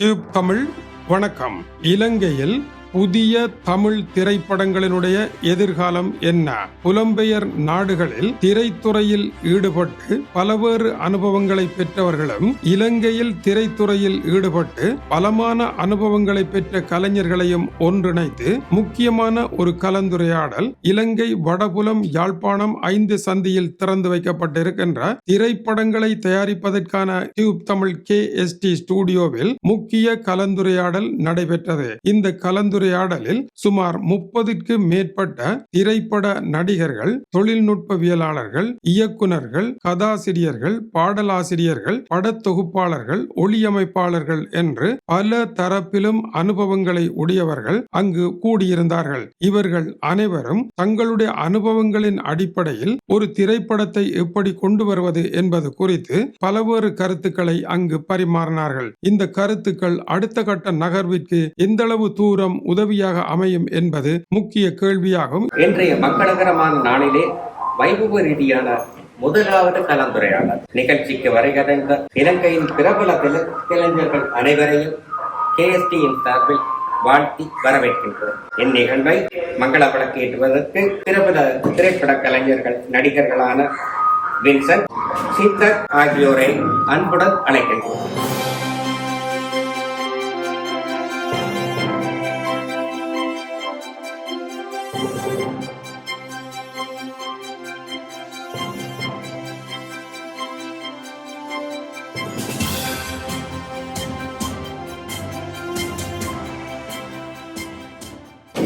Tube Tamil வணக்கம். இலங்கையில் புதிய தமிழ் திரைப்படங்களினுடைய எதிர்காலம் என்ன? புலம்பெயர் நாடுகளில் திரைத்துறையில் ஈடுபட்டு பலவேறு அனுபவங்களை பெற்றவர்களும் இலங்கையில் திரைத்துறையில் ஈடுபட்டு பலமான அனுபவங்களை பெற்ற கலைஞர்களையும் ஒன்றிணைத்து முக்கியமான ஒரு கலந்துரையாடல் இலங்கை வடபுலம் யாழ்ப்பாணம் ஐந்து சந்தியில் திறந்து வைக்கப்பட்டிருக்கின்ற திரைப்படங்களை தயாரிப்பதற்கான tube Tamil K S D ஸ்டுடியோவில் முக்கிய கலந்துரையாடல் நடைபெற்றது. இந்த கலந்து கலந்துரையாடலில் சுமார் முப்பதுக்கு மேற்பட்ட திரைப்பட நடிகர்கள் தொழில்நுட்பவியலாளர்கள் இயக்குநர்கள் கதாசிரியர்கள் பாடலாசிரியர்கள் படத்தொகுப்பாளர்கள் ஒளியமைப்பாளர்கள் என்று பல தரப்பிலும் அனுபவங்களை உடையவர்கள் அங்கு கூடியிருந்தார்கள். இவர்கள் அனைவரும் தங்களுடைய அனுபவங்களின் அடிப்படையில் ஒரு திரைப்படத்தை எப்படி கொண்டு வருவது என்பது குறித்து பலவேறு கருத்துக்களை அங்கு பரிமாறினார்கள். இந்த கருத்துக்கள் அடுத்த கட்ட நகர்விற்கு எந்தளவு தூரம் உதவியாக அமையும் என்பது முக்கிய கேள்வியாகும். இன்றைய மக்களகரமான நாளிலே வைபவ ரீதியான முதலாவது கலந்துரையாடல். நிகழ்ச்சிக்கு வரைகடைந்த இலங்கையின் பிரபல இளைஞர்கள் அனைவரையும் கேஎஸ்டியின் சார்பில் வாழ்த்தி வரவேற்கின்றோம். இந்நிகழ்வை மங்கள ஏற்றுவதற்கு பிரபல திரைப்பட கலைஞர்கள் நடிகர்களான வின்சன் சீத்தர் ஆகியோரை அன்புடன் அழைக்கின்றோம்.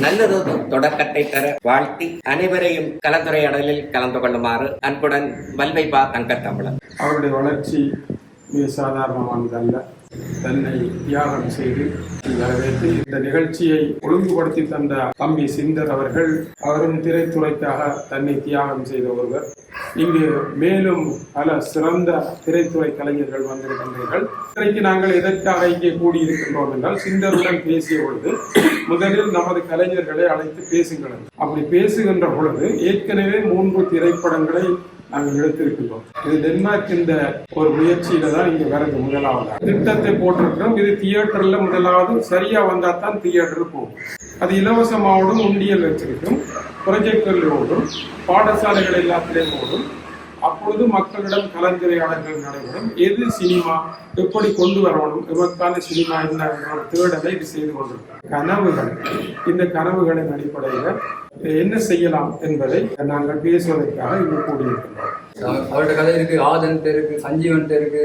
நல்லதொரு தொடக்கத்தை தர வாழ்த்தி அனைவரையும் கலந்துரையாடலில் கலந்து கொள்ளுமாறு அன்புடன் வல்வைபா தங்கத்தமிழன். அவருடைய வளர்ச்சி மிக சாதாரணமானதல்ல. தன்னை தியாகம் செய்து வரவேற்று இந்த நிகழ்ச்சியை ஒழுங்குபடுத்தி தந்த தம்பி சிந்தர் அவர்கள் அவரும் திரைத்துறைக்காக தன்னை தியாகம் செய்த ஒருவர். இங்கு மேலும் பல சிறந்த திரைத்துறை கலைஞர்கள் வந்திருக்கின்றீர்கள். இன்றைக்கு நாங்கள் எதற்காக இங்கே கூடியிருக்கின்றோம் என்றால் சிந்தருடன் பேசிய பொழுது முதலில் நமது கலைஞர்களை அழைத்து பேசுங்கள் அப்படி பேசுகின்ற பொழுது ஏற்கனவே மூன்று திரைப்படங்களை நாங்கள் எடுத்திருக்கிறோம் இது டென்மார்க் இந்த ஒரு முயற்சியில தான் இங்க வரது முதலாவது. திட்டத்தை போட்டிருக்கிறோம். இது தியேட்டர்ல முதலாவது. சரியா வந்தா தான் தியேட்டர் போகும். அது இலவசமாவோடும் உண்டியல் வச்சிருக்கும். ப்ரொஜெக்டர்கள் ஓடும் பாடசாலைகள் எல்லாத்திலையும் ஓடும் அப்பொழுது மக்களிடம் கலந்துரையாடல்கள் நடைபெறும். எது சினிமா? எப்படி கொண்டு வரணும்? எமக்கான சினிமா என்ன தேடலை இது செய்து கொண்டிருக்கிறோம் கனவுகள். இந்த கனவுகளின் அடிப்படையில் என்ன செய்யலாம் என்பதை நாங்கள் பேசுவதற்காக இங்கு கூடியிருக்கிறோம். அவரோட கதை இருக்கு ஆதன்ட்டு இருக்கு சஞ்சீவன்ட்டு இருக்கு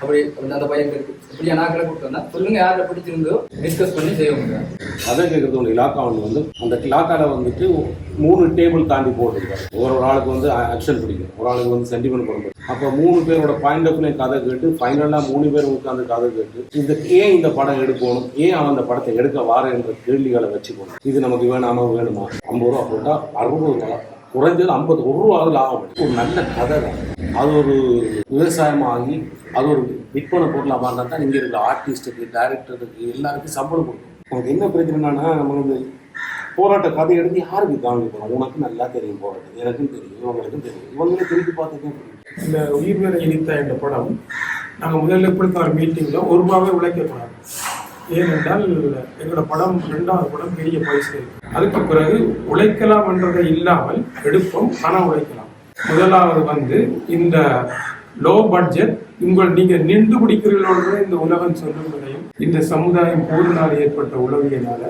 அப்படி அந்த பையன் இருக்கு. இப்படி நாக்களை கூப்பிட்டு வந்தா சொல்லுங்க யாரை பிடிச்சிருந்தோ டிஸ்கஸ் பண்ணி செய்ய முடியும் அதை கேட்கறது ஒரு இலாக்கா ஒன்று வந்து அந்த இலாக்கால வந்துட்டு மூணு டேபிள் தாண்டி போட்டுருக்காரு ஒரு ஒரு ஆளுக்கு வந்து ஆக்ஷன் பிடிக்கும். ஒரு ஆளுக்கு வந்து சென்டிமெண்ட் போட முடியும் அப்போ மூணு பேரோட பாயிண்ட் ஆஃப் கதை கேட்டு ஃபைனலாக மூணு பேர் உட்காந்து கதை கேட்டு இந்த ஏன் இந்த படம் எடுக்கணும் ஏன் அவன் அந்த படத்தை எடுக்க வார என்ற கேள்விகளை வச்சுக்கணும். இது நமக்கு வேணாமா வேணுமா? ஐம்பது ரூபா போட்டால் அறுபது ரூபா குறைஞ்சது ஐம்பது ஒரு ரூபாவில் அதில் ஆகும் ஒரு நல்ல கதை தான். அது ஒரு விவசாயமாகி அது ஒரு விற்பனை பொருளாக மாறினா தான் இங்கே இருக்கிற ஆர்டிஸ்ட்டுக்கு டைரக்டருக்கு எல்லாருக்கும் சம்பளம் கொடுக்கும். நமக்கு என்ன பிரச்சனைனா நம்ம வந்து போராட்ட கதை எடுத்து யாருக்கு காமிக்கணும் உனக்கு நல்லா தெரியும் போராட்டம் எனக்கும் தெரியும் இவங்களுக்கும் தெரியும். இவங்களே திருப்பி பார்த்துதான் இந்த உயிர்வேலை இனித்த என்ற படம் நாங்கள் முதல்ல எப்படி ஒரு மீட்டிங்கில் ஒரு ரூபாவே உழைக்கப்படாது ஏனென்றால் எங்களோட படம் ரெண்டாவது படம் பெரிய பரிசு அதுக்கு பிறகு உழைக்கலாம் என்றதை இல்லாமல் எடுப்போம் பணம் உழைக்கலாம். முதலாவது வந்து இந்த லோ பட்ஜெட் உங்கள் நீங்க நின்று பிடிக்கிறீர்களோட இந்த உலகம் சொல்லும் இந்த சமுதாயம் போரினால் ஏற்பட்ட உளவியனால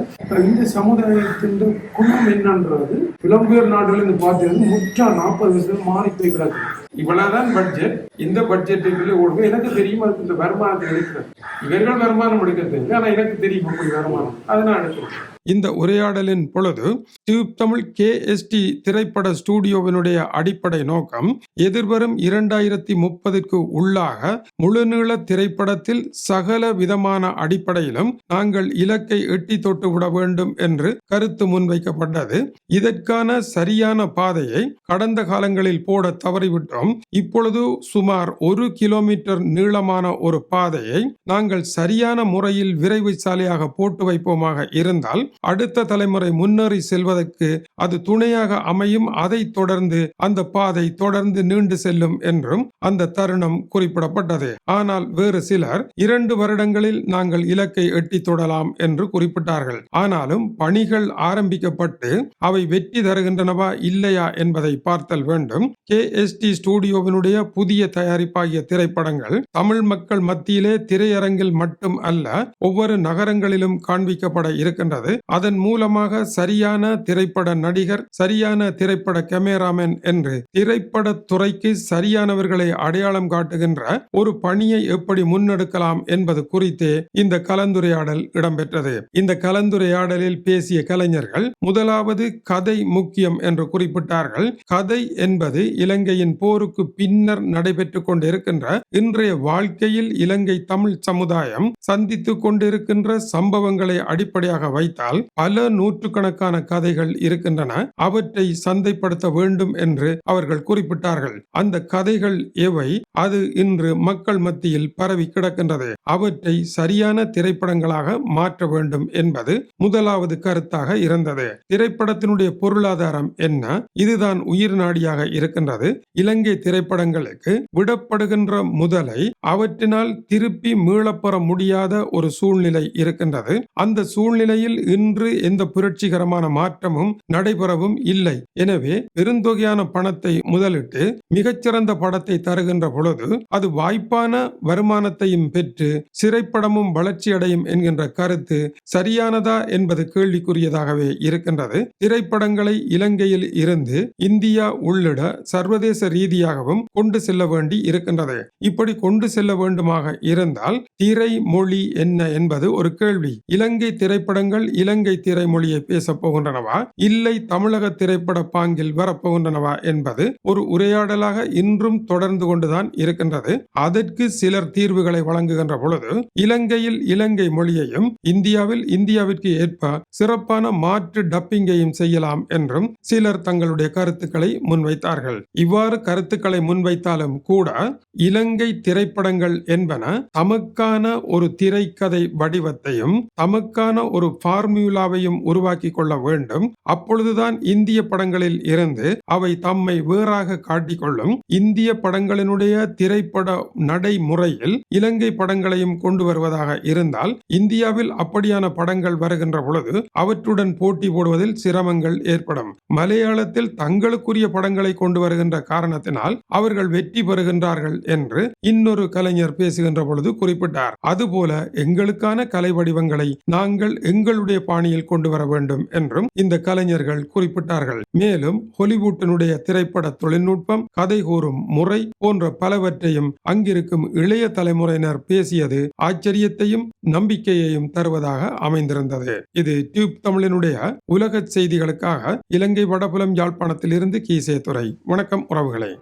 இந்த சமுதாயத்தின் குணம் என்னன்றது புலம்பெயர் நாடுகள் இந்த பார்த்தீங்கன்னா முற்றா நாற்பது வருஷம் மாறி போய் கிடக்கு. இவ்வளவுதான் பட்ஜெட் இந்த பட்ஜெட்டுக்குள்ளே ஓடுங்க. எனக்கு தெரியும் அதுக்கு இந்த வருமானத்தை எடுக்கிறது? இவர்கள் வருமானம் எடுக்க தெரியும் ஆனா எனக்கு தெரியும் அப்படி வருமானம்? அதனால எடுக்கிறேன் இந்த உரையாடலின் பொழுது டியூப் தமிழ் கேஎஸ்டி திரைப்பட ஸ்டுடியோவினுடைய அடிப்படை நோக்கம் எதிர்வரும் இரண்டாயிரத்தி முப்பதுக்கு உள்ளாக முழுநீள திரைப்படத்தில் சகல விதமான அடிப்படையிலும் நாங்கள் இலக்கை எட்டி தொட்டு விட வேண்டும் என்று கருத்து முன்வைக்கப்பட்டது. இதற்கான சரியான பாதையை கடந்த காலங்களில் போட தவறிவிட்டோம். இப்பொழுது சுமார் ஒரு கிலோமீட்டர் நீளமான ஒரு பாதையை நாங்கள் சரியான முறையில் விரைவு சாலையாக போட்டு வைப்போமாக இருந்தால் அடுத்த தலைமுறை முன்னேறி செல்வதற்கு அது துணையாக அமையும். அதை தொடர்ந்து அந்த பாதை தொடர்ந்து நீண்டு செல்லும் என்றும் அந்த தருணம் குறிப்பிடப்பட்டது. ஆனால் வேறு சிலர் இரண்டு வருடங்களில் நாங்கள் இலக்கை எட்டி தொடலாம் என்று குறிப்பிட்டார்கள். ஆனாலும் பணிகள் ஆரம்பிக்கப்பட்டு அவை வெற்றி தருகின்றனவா இல்லையா என்பதை பார்த்தல் வேண்டும். கே. எஸ். டி. ஸ்டூடியோவினுடைய புதிய தயாரிப்பாகிய திரைப்படங்கள் தமிழ் மக்கள் மத்தியிலே திரையரங்கில் மட்டும் அல்ல ஒவ்வொரு நகரங்களிலும் காண்பிக்கப்பட இருக்கின்றது. அதன் மூலமாக சரியான திரைப்பட நடிகர் சரியான திரைப்பட கேமராமேன் என்று திரைப்பட துறைக்கு சரியானவர்களை அடையாளம் காட்டுகின்ற ஒரு பணியை எப்படி முன்னெடுக்கலாம் என்பது குறித்தே இந்த கலந்துரையாடல் இடம்பெற்றது. இந்த கலந்துரையாடலில் பேசிய கலைஞர்கள் முதலாவது கதை முக்கியம் என்று குறிப்பிட்டார்கள். கதை என்பது இலங்கையின் போருக்கு பின்னர் நடைபெற்றுக் கொண்டிருக்கின்ற இன்றைய வாழ்க்கையில் இலங்கை தமிழ் சமுதாயம் சந்தித்துக் கொண்டிருக்கின்ற சம்பவங்களை அடிப்படையாக வைத்தால் பல நூற்றுக்கணக்கான கதைகள் இருக்கின்றன. அவற்றை சந்தைப்படுத்த வேண்டும் என்று அவர்கள் குறிப்பிட்டார்கள். அந்த கதைகள் எவை? அது இன்று மக்கள் மத்தியில் பரவி கிடக்கின்றது. அவற்றை சரியான திரைப்படங்களாக மாற்ற வேண்டும் என்பது முதலாவது கருத்தாக இருந்தது. திரைப்படத்தினுடைய பொருளாதாரம் என்ன? இதுதான் உயிர் நாடியாக இருக்கின்றது. இலங்கை திரைப்படங்களுக்கு விடப்படுகின்ற முதலை அவற்றினால் திருப்பி மீளப்பெற முடியாத ஒரு சூழ்நிலை இருக்கின்றது. அந்த சூழ்நிலையில் இன்று இன்று எந்த புரட்சிகரமான மாற்றமும் நடைபெறவும் இல்லை. எனவே பெருந்தொகையான பணத்தை முதலிட்டு மிகச்சிறந்த படத்தை தருகின்ற பொழுது அது வாய்ப்பான வருமானத்தையும் பெற்று சிறைப்படமும் வளர்ச்சியடையும் என்கின்ற கருத்து சரியானதா என்பது கேள்விக்குரியதாகவே இருக்கின்றது. திரைப்படங்களை இலங்கையில் இருந்து இந்தியா உள்ளிட சர்வதேச ரீதியாகவும் கொண்டு செல்ல வேண்டி இருக்கின்றது. இப்படி கொண்டு செல்ல வேண்டுமாக இருந்தால் திரை மொழி என்ன என்பது ஒரு கேள்வி. இலங்கை திரைப்படங்கள் இலங்கை இலங்கை திரைமொழியை பேசப் போகின்றனவா? இல்லை தமிழக திரைப்பட பாங்கில் வரப்போகின்றனவா என்பது ஒரு உரையாடலாக இன்றும் தொடர்ந்து கொண்டுதான் இருக்கின்றது. அதற்கு சிலர் தீர்வுகளை வழங்குகின்ற பொழுது இலங்கையில் இலங்கை மொழியையும் இந்தியாவில் இந்தியாவிற்கு ஏற்ப சிறப்பான மாற்று டப்பிங்கையும் செய்யலாம் என்றும் சிலர் தங்களுடைய கருத்துக்களை முன்வைத்தார்கள். இவ்வாறு கருத்துக்களை முன்வைத்தாலும் கூட இலங்கை திரைப்படங்கள் என்பன தமக்கான ஒரு திரைக்கதை வடிவத்தையும் தமக்கான ஒரு ஃபார்ம் ஃபார்முலாவையும் உருவாக்கி கொள்ள வேண்டும். அப்பொழுதுதான் இந்திய படங்களில் இருந்து அவை தம்மை வேறாக காட்டிக்கொள்ளும். இந்திய படங்களினுடைய திரைப்பட நடைமுறையில் இலங்கை படங்களையும் கொண்டு வருவதாக இருந்தால் இந்தியாவில் அப்படியான படங்கள் வருகின்ற பொழுது அவற்றுடன் போட்டி போடுவதில் சிரமங்கள் ஏற்படும். மலையாளத்தில் தங்களுக்குரிய படங்களை கொண்டு வருகின்ற காரணத்தினால் அவர்கள் வெற்றி பெறுகின்றார்கள் என்று இன்னொரு கலைஞர் பேசுகின்ற பொழுது குறிப்பிட்டார். அதுபோல எங்களுக்கான கலை வடிவங்களை நாங்கள் எங்களுடைய பாணியில் கொண்டு வர வேண்டும் என்றும் இந்த கலைஞர்கள் குறிப்பிட்டார்கள். மேலும் ஹொலிவுட்டினுடைய திரைப்பட தொழில்நுட்பம் கதை கூறும் முறை போன்ற பலவற்றையும் அங்கிருக்கும் இளைய தலைமுறையினர் பேசியது ஆச்சரியத்தையும் நம்பிக்கையையும் தருவதாக அமைந்திருந்தது. இது டியூப் தமிழினுடைய உலக செய்திகளுக்காக இலங்கை வடபுலம் யாழ்ப்பாணத்தில் இருந்து கீசே துறை வணக்கம் உறவுகளே.